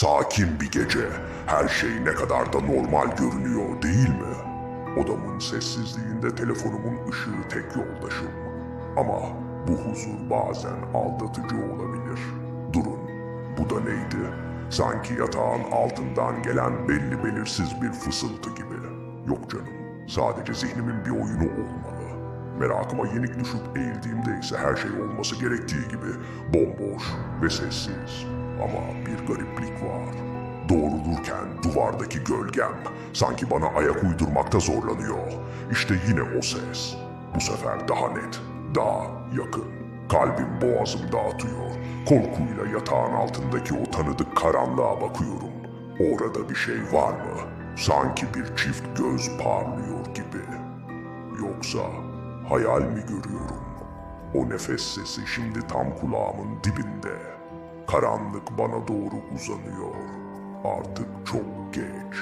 Sakin bir gece. Her şey ne kadar da normal görünüyor değil mi? Odamın sessizliğinde telefonumun ışığı tek yoldaşım. Ama bu huzur bazen aldatıcı olabilir. Durun, bu da neydi? Sanki yatağın altından gelen belli belirsiz bir fısıltı gibi. Yok canım, sadece zihnimin bir oyunu olmalı. Merakıma yenik düşüp eğildiğimde ise her şey olması gerektiği gibi bomboş ve sessiz. Ama bir gariplik var. Doğrulurken duvardaki gölgem sanki bana ayak uydurmakta zorlanıyor. İşte yine o ses. Bu sefer daha net, daha yakın. Kalbim boğazımda atıyor. Korkuyla yatağın altındaki o tanıdık karanlığa bakıyorum. Orada bir şey var mı? Sanki bir çift göz parlıyor gibi. Yoksa hayal mi görüyorum? O nefes sesi şimdi tam kulağımın dibinde. Karanlık bana doğru uzanıyor. Artık çok geç.